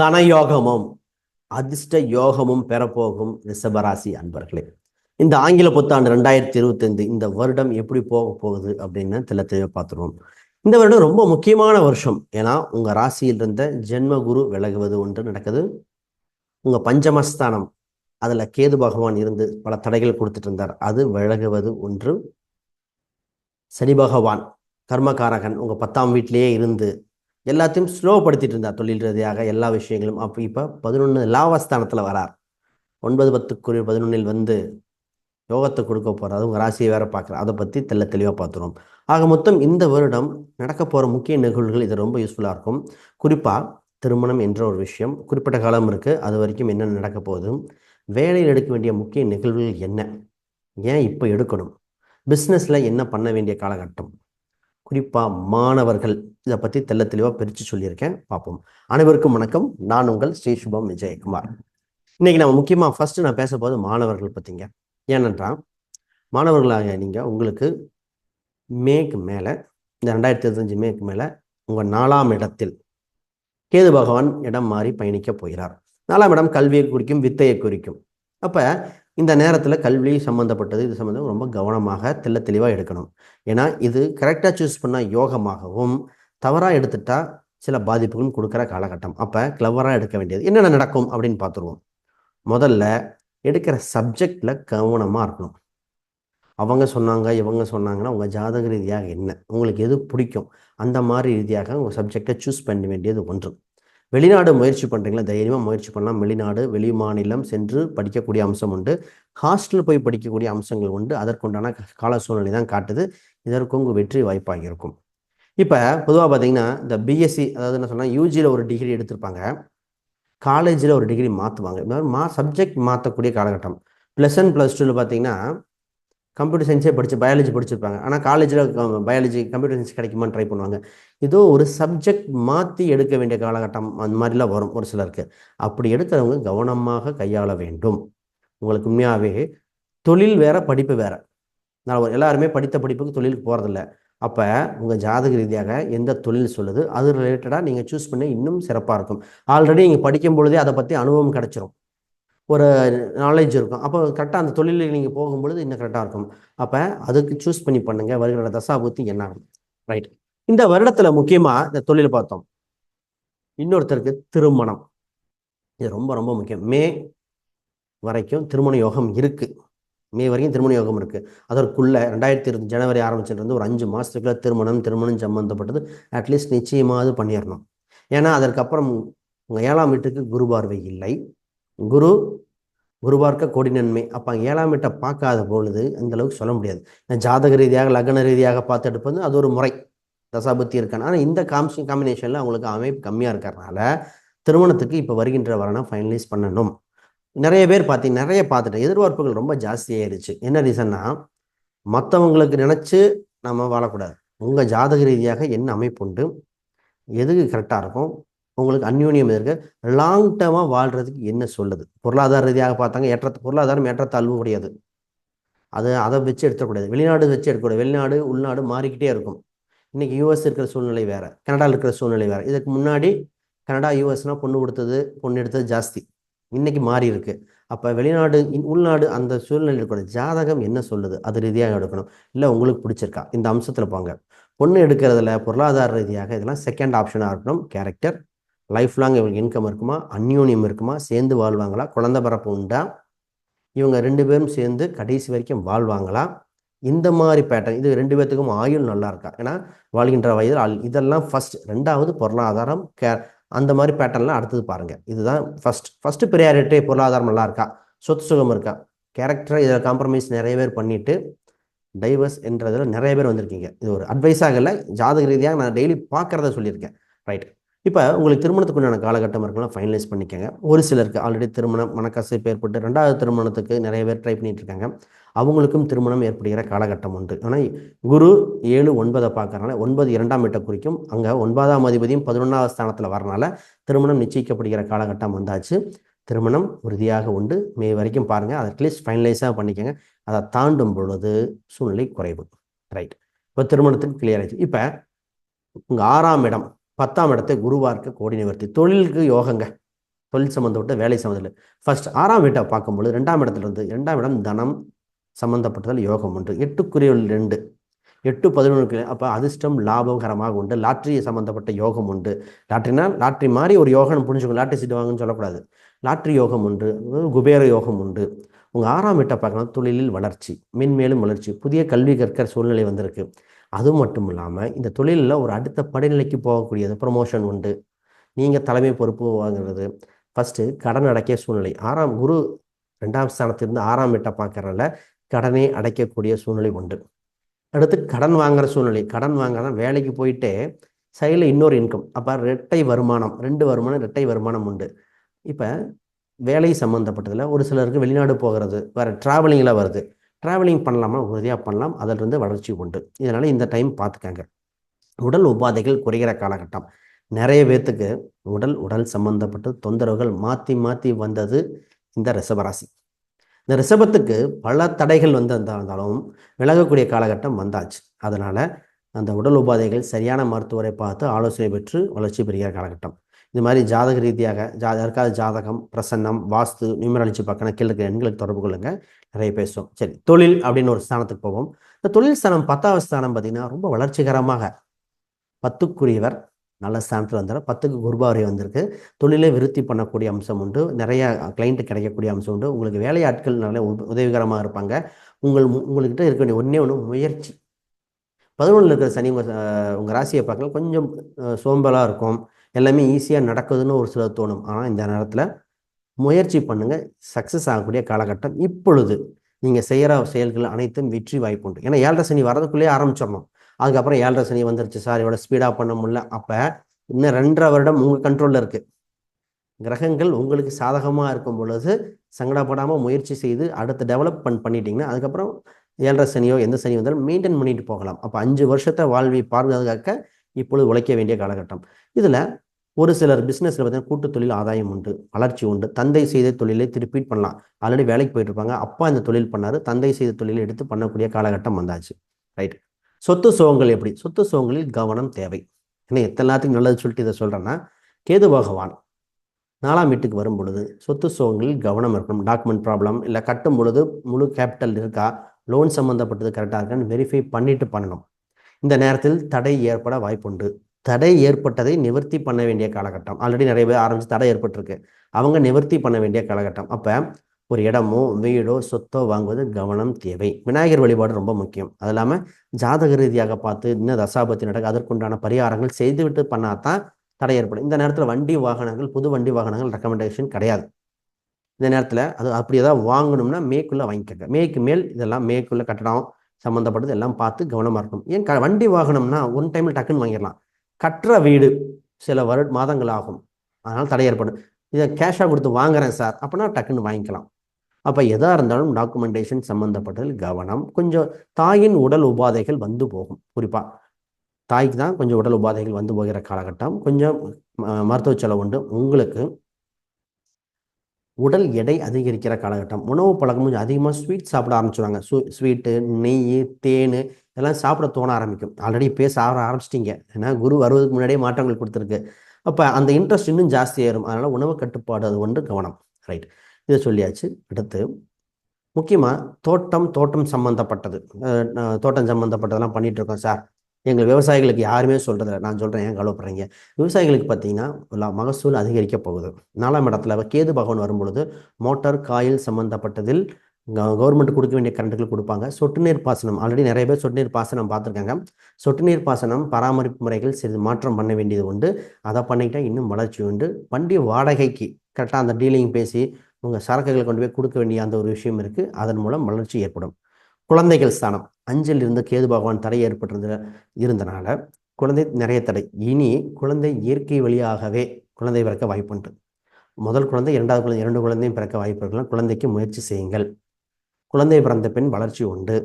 தனயோகமும் அதிர்ஷ்ட யோகமும் பெறப்போகும் ரிஷபராசி அன்பர்களே. இந்த ஆங்கில புத்தாண்டு ரெண்டாயிரத்தி இருபத்தைந்து இந்த வருடம் எப்படி போக போகுது அப்படின்னு தெல்ல தெளிவாக பார்த்துருவோம். இந்த வருடம் ரொம்ப முக்கியமான வருஷம். ஏன்னா உங்கள் ராசியில் இருந்த ஜென்ம குரு விலகுவது ஒன்று நடக்குது. உங்கள் பஞ்சமஸ்தானம் அதில் கேது பகவான் இருந்து பல தடைகள் கொடுத்துட்டு இருந்தார். அது விலகுவது ஒன்று. சனி பகவான் கர்மகாரகன் உங்கள் பத்தாம் வீட்டிலேயே இருந்து எல்லாத்தையும் ஸ்லோப்படுத்திட்டு இருந்தார் தொழில் ரீதியாக எல்லா விஷயங்களும். அப்போ இப்போ பதினொன்று லாபஸ்தானத்தில் வரார். ஒன்பது பத்துக்குரிய பதினொன்றில் வந்து யோகத்தை கொடுக்க போகிறார் உங்கள் ராசியை வேற பார்க்குறார். அதை பற்றி தெல்ல தெளிவாக பார்த்துருவோம். ஆக மொத்தம் இந்த வருடம் நடக்க போகிற முக்கிய நிகழ்வுகள் இது ரொம்ப யூஸ்ஃபுல்லாக இருக்கும். குறிப்பாக திருமணம் என்ற ஒரு விஷயம். குறிப்பிட்ட காலம் இருக்குது அது வரைக்கும் என்ன நடக்க போகுது? வேலையில் எடுக்க வேண்டிய முக்கிய நிகழ்வுகள் என்ன? ஏன் இப்போ எடுக்கணும்? பிஸ்னஸில் என்ன பண்ண வேண்டிய காலகட்டம்? குறிப்பாக மாணவர்கள் இதை பற்றி தெல்ல தெளிவாக பிரித்து சொல்லியிருக்கேன். பார்ப்போம் அனைவருக்கும் வணக்கம். நான் உங்கள் ஸ்ரீ சுபம் விஜயகுமார். இன்றைக்கி நம்ம முக்கியமாக ஃபஸ்ட்டு நான் பேச போது மாணவர்கள் பற்றிங்க ஏனென்றால் மாணவர்களாக நீங்கள் உங்களுக்கு மேக்கு மேலே இந்த ரெண்டாயிரத்தி இருபத்தஞ்சு மேக்கு மேலே உங்கள் நாலாம் இடத்தில் கேது பகவான் இடம் மாறி பயணிக்க போகிறார். நாலாம் இடம் கல்வியை குறிக்கும் வித்தையை குறிக்கும். அப்போ இந்த நேரத்தில் கல்வி சம்மந்தப்பட்டது இது சம்மந்தம் ரொம்ப கவனமாக தெல்ல தெளிவாக எடுக்கணும். ஏன்னா இது கரெக்டாக சூஸ் பண்ணால் யோகமாகவும் தவறாக எடுத்துட்டா சில பாதிப்புகளும் கொடுக்குற காலகட்டம். அப்போ கிளவராக எடுக்க வேண்டியது. என்னென்ன நடக்கும் அப்படின்னு பார்த்துருவோம். முதல்ல எடுக்கிற சப்ஜெக்டில் கவனமாக இருக்கணும். அவங்க சொன்னாங்க இவங்க சொன்னாங்கன்னா உங்கள் ஜாதக ரீதியாக என்ன? உங்களுக்கு எது பிடிக்கும்? அந்த மாதிரி ரீதியாக உங்கள் சப்ஜெக்டை சூஸ் பண்ண வேண்டியது ஒன்று. வெளிநாடு முயற்சி பண்ணுறீங்களா தைரியமாக முயற்சி பண்ணலாம். வெளிநாடு வெளி மாநிலம் சென்று படிக்கக்கூடிய அம்சம் உண்டு. ஹாஸ்டல் போய் படிக்கக்கூடிய அம்சங்கள் உண்டு. அதற்குண்டான கால சூழ்நிலை தான் காட்டுது. இதற்கு உங்கள் வெற்றி வாய்ப்பாக இருக்கும். இப்போ பொதுவாக பார்த்தீங்கன்னா இந்த பிஎஸ்சி அதாவது என்ன சொன்னால் யூஜியில் ஒரு டிகிரி எடுத்திருப்பாங்க. காலேஜில் ஒரு டிகிரி மாற்றுவாங்க மா சப்ஜெக்ட் மாற்றக்கூடிய காலகட்டம். ப்ளஸ் ஒன் ப்ளஸ் டூவில் பார்த்தீங்கன்னா கம்ப்யூட்டர் சயின்ஸே படித்து பயாலஜி படிச்சிருப்பாங்க. ஆனால் காலேஜில் பயாலஜி கம்ப்யூட்டர் சயின்ஸ் கிடைக்குமான்னு ட்ரை பண்ணுவாங்க. ஏதோ ஒரு சப்ஜெக்ட் மாற்றி எடுக்க வேண்டிய காலகட்டம் அந்த மாதிரிலாம் வரும் ஒரு சிலருக்கு. அப்படி எடுக்கிறவங்க கவனமாக கையாள வேண்டும். உங்களுக்கு உண்மையாகவே தொழில் வேற படிப்பு வேற. நான் எல்லாருமே படித்த படிப்புக்கு தொழிலுக்கு போகிறதில்ல அப்போ உங்கள் ஜாதக ரீதியாக எந்த தொழில் சொல்லுது? அது ரிலேட்டடாக நீங்கள் சூஸ் பண்ண இன்னும் சிறப்பாக இருக்கும். ஆல்ரெடி நீங்கள் படிக்கும் பொழுதே அதை பற்றி அனுபவம் கிடச்சிரும். ஒரு நாலேஜ் இருக்கும். அப்போ கரெக்டாக அந்த தொழிலில் நீங்கள் போகும்பொழுது இன்னும் கரெக்டாக இருக்கும். அப்போ அதுக்கு சூஸ் பண்ணி பண்ணுங்கள் வருகிற தசாபுத்தி என்ன ஆகும்? ரைட் இந்த வருடத்தில் முக்கியமாக இந்த தொழில் பார்த்தோம். இன்னொருத்தருக்கு திருமணம். இது ரொம்ப ரொம்ப முக்கியம். மே வரைக்கும் திருமண யோகம் இருக்குது மே வரைக்கும் திருமண யோகம் இருக்குது அதற்குள்ளே ரெண்டாயிரத்தி இருபது ஜனவரி ஆரம்பிச்சிருந்து ஒரு அஞ்சு மாதத்துக்குள்ளே திருமணம் திருமணம் சம்மந்தப்பட்டது அட்லீஸ்ட் நிச்சயமாவது பண்ணிடணும் ஏன்னா அதற்கப்புறம் உங்கள் ஏழாம் வீட்டுக்கு குரு பார்வை இல்லை. குரு குரு பார்க்க நன்மை. அப்போ ஏழாம் வீட்டை பார்க்காத பொழுது அந்த அளவுக்கு சொல்ல முடியாது. ஜாதக ரீதியாக லக்ன ரீதியாக பார்த்து எடுப்பது அது ஒரு முறை. தசாபுத்தி இருக்கான் ஆனால் இந்த காம்சி காம்பினேஷனில் அவங்களுக்கு அமைப்பு கம்மியாக இருக்கிறனால திருமணத்துக்கு இப்போ வருகின்ற வரணும் ஃபைனலைஸ் பண்ணணும். நிறைய பேர் பார்த்தீங்க நிறைய பார்த்துட்டேன் எதிர்பார்ப்புகள் ரொம்ப ஜாஸ்தியாயிருச்சு என்ன ரீசன்னா மற்றவங்களுக்கு நினச்சி நம்ம வாழக்கூடாது. உங்கள் ஜாதக ரீதியாக என்ன அமைப்பு உண்டு எதுக்கு கரெக்டாக இருக்கும் உங்களுக்கு அந்யோன்யம் இருக்கு லாங் டேர்மாக வாழ்கிறதுக்கு என்ன சொல்லுது? பொருளாதார ரீதியாக பார்த்தாங்க ஏற்ற பொருளாதாரம் ஏற்றத்தாழ்வு உடையது. அது அதை வச்சு எடுத்துக்கூடாது வெளிநாடு வச்சு எடுக்கக்கூடாது. வெளிநாடு உள்நாடு மாறிக்கிட்டே இருக்கும். இன்றைக்கி யூஎஸ் இருக்கிற சூழ்நிலை வேறு. கனடாவில் இருக்கிற சூழ்நிலை வேறு. இதுக்கு முன்னாடி கனடா யூஎஸ்னால் பொண்ணு கொடுத்தது பொண்ணு எடுத்தது ஜாஸ்தி. இன்றைக்கி மாறி இருக்கு. அப்போ வெளிநாடு உள்நாடு அந்த சூழ்நிலை இருக்கணும் ஜாதகம் என்ன சொல்லுது? அது ரீதியாக எடுக்கணும். இல்லை உங்களுக்கு பிடிச்சிருக்கா? இந்த அம்சத்தில் போங்க. பொண்ணு எடுக்கிறதுல பொருளாதார ரீதியாக இதெல்லாம் செகண்ட் ஆப்ஷனாக இருக்கணும். கேரக்டர் லைஃப் லாங் இவங்களுக்கு இன்கம் இருக்குமா? அந்யோன்யம் இருக்குமா? சேர்ந்து வாழ்வாங்களா? குழந்தை பிறப்பு உண்டா? இவங்க ரெண்டு பேரும் சேர்ந்து கடைசி வரைக்கும் வாழ்வாங்களா? இந்த மாதிரி பேட்டர்ன் இது ரெண்டு பேர்த்துக்கும் ஆயுள் நல்லா இருக்கா? ஏன்னா வாழ்கின்ற வயதில் ஆள் இதெல்லாம் ஃபர்ஸ்ட் ரெண்டாவது பொருளாதாரம் கே அந்த மாதிரி பேட்டர்ன்லாம் அடுத்தது பாருங்கள் இதுதான் ஃபர்ஸ்ட் ஃபஸ்ட்டு ப்ரியாரிட்டி பொருளாதாரம் நல்லா இருக்கா? சொத்து சுகம் இருக்கா? கேரக்டரை இதில் காம்ப்ரமைஸ் நிறைய பேர் பண்ணிட்டு டைவர்ஸ் என்றதில் நிறைய பேர் வந்திருக்கீங்க. இது ஒரு அட்வைஸாக இல்லை ஜாதக ரீதியாக நான் டெய்லி பார்க்குறத சொல்லியிருக்கேன். ரைட் இப்போ உங்களுக்கு திருமணத்துக்கு உண்டான காலகட்டம் இருக்கலாம் ஃபைனலைஸ் பண்ணிக்கோங்க. ஒரு சிலருக்கு ஆல்ரெடி திருமணம் மனக்கசைப்பு ஏற்பட்டு ரெண்டாவது திருமணத்துக்கு நிறைய பேர் ட்ரை பண்ணிட்டு இருக்காங்க. அவங்களுக்கும் திருமணம் ஏற்படுகிற காலகட்டம் உண்டு. ஆனால் குரு ஏழு ஒன்பதை பார்க்கறனால ஒன்பது இரண்டாம் வீட்டை குறிக்கும். அங்கே ஒன்பதாம் அதிபதியும் பதினொன்றாவது ஸ்தானத்தில் வரனால திருமணம் நிச்சயிக்கப்படுகிற காலகட்டம் வந்தாச்சு. திருமணம் உறுதியாக உண்டு. மே வரைக்கும் பாருங்கள் அதை அட்லீஸ்ட் ஃபைனலைஸாக பண்ணிக்கோங்க. அதை தாண்டும் பொழுது சூழ்நிலை குறைவு. ரைட் இப்போ திருமணத்துக்கு கிளியர் ஆயிடுச்சு. இப்போ உங்கள் ஆறாம் இடம் பத்தாம் இடத்தை குருவார்க்க கோடி நிவர்த்தி. தொழிலுக்கு யோகங்க. தொழில் சம்மந்தப்பட்ட வேலை சம்மந்தம் ஃபர்ஸ்ட் ஆறாம் வீட்டை பார்க்கும்பொழுது ரெண்டாம் இடத்துல இருந்து ரெண்டாம் இடம் தனம் சம்மந்தப்பட்டதால் யோகம் உண்டு. எட்டுக்குரியவள் ரெண்டு. எட்டு பதினொன்று அப்போ அதிர்ஷ்டம் லாபகரமாக உண்டு. லாட்ரி சம்மந்தப்பட்ட யோகம் உண்டு. லாட்ரினா லாட்ரி மாதிரி ஒரு யோகம் புரிஞ்சுக்கணும் லாட்ரி சீட்டு வாங்கன்னு சொல்லக்கூடாது. லாட்ரி யோகம் உண்டு. குபேர யோகம் உண்டு. உங்கள் ஆறாம் வீட்டை பார்க்கலாம் தொழிலில் வளர்ச்சி மென்மேலும் வளர்ச்சி. புதிய கல்வி கற்கிற சூழ்நிலை வந்திருக்கு. அது மட்டும் இல்லாமல் இந்த தொழிலில் ஒரு அடுத்த படிநிலைக்கு போகக்கூடியது ப்ரொமோஷன் உண்டு. நீங்கள் தலைமை பொறுப்பு வாங்குறது. ஃபஸ்ட்டு கடன் அடைக்க சூழ்நிலை. ஆறாம் குரு ரெண்டாம் ஸ்தானத்திலிருந்து ஆறாம் வீட்டை பார்க்கறனால கடனை அடைக்கக்கூடிய சூழ்நிலை உண்டு. அடுத்து கடன் வாங்குற சூழ்நிலை. கடன் வாங்கினா வேலைக்கு போயிட்டே சைடில் இன்னொரு இன்கம் அப்போ ரெட்டை வருமானம். ரெண்டு வருமானம் ரெட்டை வருமானம் உண்டு. இப்போ வேலை சம்மந்தப்பட்டதில் ஒரு சிலருக்கு வெளிநாடு போகிறது வேறு ட்ராவலிங்கில் வருது. ட்ராவலிங் பண்ணலாமா? உறுதியாக பண்ணலாம். அதிலிருந்து வளர்ச்சி உண்டு. இதனால் இந்த டைம் பார்த்துக்கங்க உடல் உபாதைகள் குறைகிற காலகட்டம். நிறைய பேர்த்துக்கு உடல் உடல் சம்பந்தப்பட்ட தொந்தரவுகள் மாற்றி மாற்றி வந்தது இந்த ரிஷபராசி. இந்த ரிஷபத்துக்கு பல தடைகள் வந்திருந்தாலும் விலகக்கூடிய காலகட்டம் வந்தாச்சு. அதனால் அந்த உடல் உபாதைகள் சரியான மருத்துவரை பார்த்து ஆலோசனை பெற்று வளர்ச்சி பெறுகிற காலகட்டம். இது மாதிரி ஜாதக ரீதியாக ஜா யாருக்காவது ஜாதகம் பிரசன்னம் வாஸ்து நியூமராலஜி பக்கம் கீழே இருக்கிற எண்களுக்கு தொடர்பு கொள்ளுங்க. நிறைய பேசுவோம் சரி தொழில் அப்படின்னு ஒரு ஸ்தானத்துக்கு போவோம். இந்த தொழில் ஸ்தானம் பத்தாவது ஸ்தானம் பார்த்தீங்கன்னா ரொம்ப வளர்ச்சிகரமாக பத்துக்குரியவர் நல்ல ஸ்தானத்தில் வந்தார். பத்துக்கு குருபாவரி வந்திருக்கு. தொழிலை விருத்தி பண்ணக்கூடிய அம்சம் உண்டு. நிறைய கிளைண்ட்டு கிடைக்கக்கூடிய அம்சம் உண்டு. உங்களுக்கு வேலையாட்கள் நல்ல உதவிகரமாக இருப்பாங்க. உங்கள் உங்கள்கிட்ட இருக்க வேண்டிய ஒன்றே ஒன்று முயற்சி. பதினொன்றில் இருக்கிற சனி உங்கள் உங்கள் ராசியை பார்க்கலாம் கொஞ்சம் சோம்பலாக இருக்கும். எல்லாமே ஈஸியாக நடக்குதுன்னு ஒரு சிலர் தோணும். ஆனால் இந்த நேரத்தில் முயற்சி பண்ணுங்கள் சக்ஸஸ் ஆகக்கூடிய காலகட்டம் இப்பொழுது. நீங்கள் செய்கிற செயல்கள் அனைத்தும் வெற்றி வாய்ப்பு உண்டு. ஏன்னா ஏழரை சனி வரதுக்குள்ளேயே ஆரம்பிச்சிடணும். அதுக்கப்புறம் ஏழரை சனி வந்துருச்சு. சார் இவ்வளோ ஸ்பீடாக பண்ண முடியல. அப்போ இன்னும் ரெண்டரை வருடம் உங்கள் கண்ட்ரோலில் இருக்குது கிரகங்கள் உங்களுக்கு சாதகமாக இருக்கும் பொழுது சங்கடப்படாமல் முயற்சி செய்து அடுத்த டெவலப்மெண்ட் பண்ணிட்டீங்கன்னா அதுக்கப்புறம் ஏழரை சனியோ எந்த சனி வந்தாலும் மெயின்டைன் பண்ணிட்டு போகலாம். அப்போ அஞ்சு வருஷத்தை வாழ்வை பாதுகாக்க இப்பொழுது உழைக்க வேண்டிய காலகட்டம். இதில் ஒரு சிலர் பிஸ்னஸில் பார்த்தீங்கன்னா கூட்டு தொழில் ஆதாயம் உண்டு வளர்ச்சி உண்டு. தந்தை செய்த தொழிலை திருப்பீட் பண்ணலாம். ஆல்ரெடி வேலைக்கு போயிட்டு இருப்பாங்க. அப்பா இந்த தொழில் பண்ணார். தந்தை செய்த தொழிலை எடுத்து பண்ணக்கூடிய காலகட்டம் வந்தாச்சு. ரைட் சொத்து சுகங்கள் எப்படி? சொத்து சுகங்களில் கவனம் தேவை. ஏன்னா எத்தனை நல்லது சொல்லிட்டு இதை சொல்கிறேன்னா கேது பகவான் நாலாம் வீட்டுக்கு வரும் பொழுது சொத்து சுகங்களில் கவனம் இருக்கணும். டாக்குமெண்ட் ப்ராப்ளம் இல்லை கட்டும் பொழுது முழு கேபிட்டல் இருக்கா? லோன் சம்மந்தப்பட்டது கரெக்டாக இருக்கான்னு வெரிஃபை பண்ணிட்டு பண்ணணும். இந்த நேரத்தில் தடை ஏற்பட வாய்ப்புண்டு. தடை ஏற்பட்டதை நிவர்த்தி பண்ண வேண்டிய காலகட்டம். ஆல்ரெடி நிறைய பேர் ஆரம்பிச்சு தடை ஏற்பட்டிருக்கு. அவங்க நிவர்த்தி பண்ண வேண்டிய காலகட்டம். அப்போ ஒரு இடமோ வீடோ சொத்தோ வாங்குவது கவனம் தேவை. விநாயகர் வழிபாடு ரொம்ப முக்கியம். அது இல்லாமல் ஜாதக ரீதியாக பார்த்து இன்னும் தசாபத்தி நடக்க அதற்குண்டான பரிகாரங்கள் செய்துவிட்டு பண்ணாதான் தடை ஏற்படும். இந்த நேரத்தில் வண்டி வாகனங்கள் புது வண்டி வாகனங்கள் ரெக்கமெண்டேஷன் கிடையாது. இந்த நேரத்தில் அது அப்படி ஏதாவது வாங்கணும்னா மேக்குள்ளே வாங்கிக்கங்க. மேக்கு மேல் இதெல்லாம் மேக்குள்ளே கட்டடம் சம்மந்தப்பட்டது எல்லாம் பார்த்து கவனமாக இருக்கணும். ஏன் க வண்டி வாகனம்னா ஒன் டைமில் டக்குன்னு வாங்கிடலாம். கட்டுற வீடு சில வரு மாதங்கள் ஆகும். அதனால் தடை ஏற்படும். இதை கேஷாக கொடுத்து வாங்குறேன் சார் அப்படின்னா டக்குன்னு வாங்கிக்கலாம். அப்போ எதாக இருந்தாலும் டாக்குமெண்டேஷன் சம்மந்தப்பட்டதில் கவனம். கொஞ்சம் தாயின் உடல் உபாதைகள் வந்து போகும். குறிப்பாக தாய்க்கு தான் கொஞ்சம் உடல் உபாதைகள் வந்து போகிற காலகட்டம். கொஞ்சம் ம- மருத்துவ செலவு உண்டு. உங்களுக்கு உடல் எடை அதிகரிக்கிற காலகட்டம். உணவு பழக்கம் கொஞ்சம் அதிகமாக ஸ்வீட் சாப்பிட ஆரம்பிச்சுருவாங்க. ஸ்வீ ஸ்வீட்டு நெய் தேன் இதெல்லாம் சாப்பிட தோண ஆரம்பிக்கும். ஆல்ரெடி பேச சாப்பிட ஆரம்பிச்சிட்டிங்க. ஏன்னா குரு வருவதுக்கு முன்னாடியே மாற்றங்கள் கொடுத்துருக்கு. அப்போ அந்த இன்ட்ரெஸ்ட் இன்னும் ஜாஸ்தி ஏறும். அதனால் உணவு கட்டுப்பாடு அது ஒன்று கவனம். ரைட் இதை சொல்லியாச்சு. அடுத்து முக்கியமாக தோட்டம் தோட்டம் சம்மந்தப்பட்டது தோட்டம் சம்மந்தப்பட்டதெல்லாம் பண்ணிட்டு இருக்கோம் சார். எங்கள் விவசாயிகளுக்கு யாருமே சொல்கிறதில்ல நான் சொல்கிறேன் ஏன் கவலைப்படுறீங்க? விவசாயிகளுக்கு பார்த்தீங்கன்னா மகசூல் அதிகரிக்க போகுது. நாலாம் இடத்துல கேது பகவான் வரும்பொழுது மோட்டார் காயில் சம்மந்தப்பட்டதில் கவர்மெண்ட் கொடுக்க வேண்டிய கரண்ட்டுகள் கொடுப்பாங்க. சொட்டு நீர் பாசனம் ஆல்ரெடி நிறைய பேர் சொட்டு நீர் பாசனம் பார்த்துருக்காங்க. சொட்டு நீர் பாசனம் பராமரிப்பு முறைகள் சிறிது மாற்றம் பண்ண வேண்டியது உண்டு. அதை பண்ணிக்கிட்டால் இன்னும் வளர்ச்சி உண்டு. வண்டி வாடகைக்கு கரெக்டாக அந்த டீலிங் பேசி உங்கள் சரக்குகளை கொண்டு போய் கொடுக்க வேண்டிய அந்த ஒரு விஷயம் இருக்குது அதன் மூலம் வளர்ச்சி ஏற்படும். குழந்தைகள் ஸ்தானம். அஞ்சில் இருந்து கேது பகவான் தடை ஏற்பட்டிருந்த இருந்தனால குழந்தை நிறைய தடை. இனி குழந்தை இயற்கை வழியாகவே குழந்தை பிறக்க வாய்ப்புண்டு முதல் குழந்தை இரண்டாவது குழந்தை இரண்டு குழந்தையும் பிறக்க வாய்ப்பு இருக்கலாம் குழந்தைக்கு முயற்சி செய்யுங்கள். குழந்தை பிறந்த பின் வளர்ச்சி உண்டு.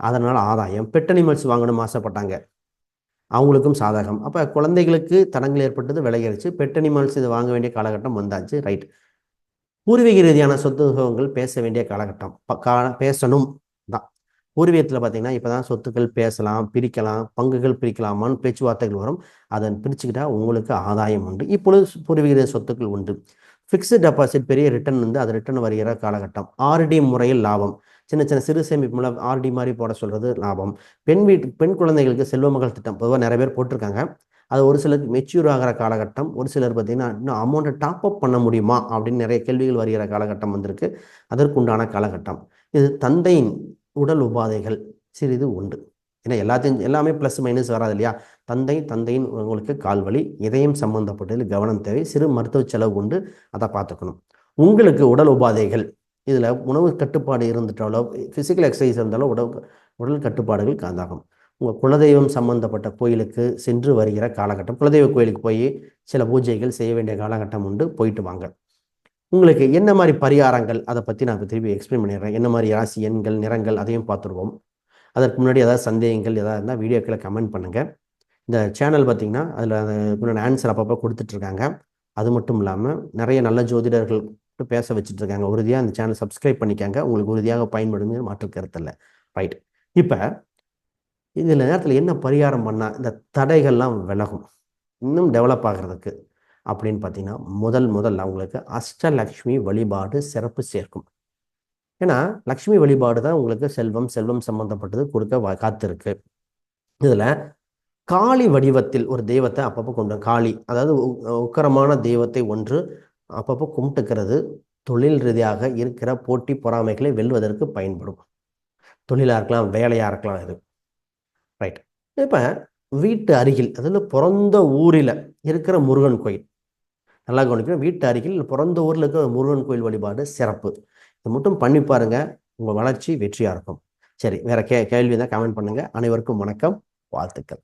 அதனால் ஆதாயம். பெட் அனிமல்ஸ் வாங்கணும்னு ஆசைப்பட்டாங்க. அவங்களுக்கும் சாதகம். அப்போ குழந்தைகளுக்கு தடங்கள் ஏற்பட்டது விலகிருச்சு. பெட் அனிமல்ஸ் இது வாங்க வேண்டிய காலகட்டம் வந்தாச்சு. ரைட் பூர்வீக ரீதியான சொத்து சுகங்கள் பேச வேண்டிய காலகட்டம். பேசணும். பூர்வீகத்தில் பார்த்தீங்கன்னா இப்போ தான் சொத்துக்கள் பேசலாம் பிரிக்கலாம் பங்குகள் பிரிக்கலாமான்னு பேச்சுவார்த்தைகள் வரும். அதை பிரிச்சுக்கிட்டா உங்களுக்கு ஆதாயம் உண்டு. இப்பொழுது பூர்வீக சொத்துக்கள் உண்டு. ஃபிக்ஸ்டு டெபாசிட் பெரிய ரிட்டர்ன் வந்து அது ரிட்டர்ன் வருகிற காலகட்டம். ஆர்டி முறையில் லாபம். சின்ன சின்ன சிறு சேமிப்பு மூலம் ஆர்டி மாதிரி போட சொல்கிறது லாபம். பெண் வீட்டு பெண் குழந்தைகளுக்கு செல்வ மகள் திட்டம். பொதுவாக நிறைய பேர் போட்டிருக்காங்க. அது ஒரு சிலருக்கு மெச்சூர் ஆகிற காலகட்டம். ஒரு சிலர் பார்த்திங்கன்னா இன்னும் அமௌண்ட்டை டாப் அப் பண்ண முடியுமா? அப்படின்னு நிறைய கேள்விகள் வருகிற காலகட்டம் வந்திருக்கு. அதற்குண்டான காலகட்டம். இது தந்தையின் உடல் உபாதைகள் சிறிது உண்டு. ஏன்னா எல்லாத்தையும் எல்லாமே ப்ளஸ் மைனஸ் வராது இல்லையா? தந்தை தந்தையின் உங்களுக்கு கால்வலி இதயம் சம்பந்தப்பட்டதில் கவனம் தேவை சிறு மருத்துவ செலவு உண்டு அதை பார்த்துக்கணும். உங்களுக்கு உடல் உபாதைகள் இதில் உணவு கட்டுப்பாடு இருந்துட்டாலோ ஃபிசிக்கல் எக்ஸசைஸ் இருந்தாலும் உடல் உடல் கட்டுப்பாடுகள் காந்தாகும் உங்கள் குலதெய்வம் சம்பந்தப்பட்ட கோயிலுக்கு சென்று வருகிற காலகட்டம் குலதெய்வ கோயிலுக்கு போய் சில பூஜைகள் செய்ய வேண்டிய காலகட்டம் உண்டு போயிட்டு வாங்க. உங்களுக்கு என்ன மாதிரி பரிகாரங்கள்? அதை பற்றி நான் இப்போ திருப்பி எக்ஸ்பிளைன் பண்ணிடுறேன். என்ன மாதிரி ராசி எண்கள் நிறங்கள் அதையும் பார்த்துருவோம். அதற்கு முன்னாடி ஏதாவது சந்தேகங்கள் ஏதாவது இருந்தால் வீடியோக்களை கமெண்ட் பண்ணுங்கள் இந்த சேனல் பார்த்தீங்கன்னா அதில் முன்னாடி ஆன்சர் அப்பப்போ கொடுத்துட்ருக்காங்க. அது மட்டும் இல்லாமல் நிறைய நல்ல ஜோதிடர்கள் பேச வச்சுட்டு இருக்காங்க உறுதியாக இந்த சேனல் சப்ஸ்கிரைப் பண்ணிக்காங்க. உங்களுக்கு உறுதியாக பயன்படுங்க மாற்று கருத்து இல்லை. ரைட் இப்போ இதில் நேரத்தில் என்ன பரிகாரம் பண்ணால் இந்த தடைகள்லாம் விலகும். இன்னும் டெவலப் ஆகிறதுக்கு. அப்படின்னு பார்த்தீங்கன்னா முதல் முதல் அவங்களுக்கு அஷ்டலக்ஷ்மி வழிபாடு சிறப்பு சேர்க்கும். ஏன்னா லக்ஷ்மி வழிபாடு தான் உங்களுக்கு செல்வம் செல்வம் சம்பந்தப்பட்டது கொடுக்க காத்திருக்கு. இதில் காளி வடிவத்தில் ஒரு தெய்வத்தை அப்பப்போ கொண்டு காளி அதாவது உ- உக்கரமான தெய்வத்தை ஒன்று அப்பப்போ கும்பிட்டுக்கிறது தொழில் ரீதியாக இருக்கிற போட்டி பொறாமைகளை வெல்வதற்கு பயன்படும். தொழிலாக இருக்கலாம் வேலையாக இருக்கலாம் இது. ரைட் இப்போ வீட்டு அருகில் அதில் பிறந்த ஊரில் இருக்கிற முருகன் கோயில் நல்லா கவனிக்கணும். வீட்டு அருகில் பிறந்த ஊரில் இருக்கிற முருகன் கோயில் வழிபாடு சிறப்பு. இது மட்டும் பண்ணி பாருங்க. உங்கள் வளர்ச்சி வெற்றியாக இருக்கும். சரி வேற கே கேள்வி தான் கமெண்ட் பண்ணுங்க. அனைவருக்கும் வணக்கம். வாழ்த்துக்கள்.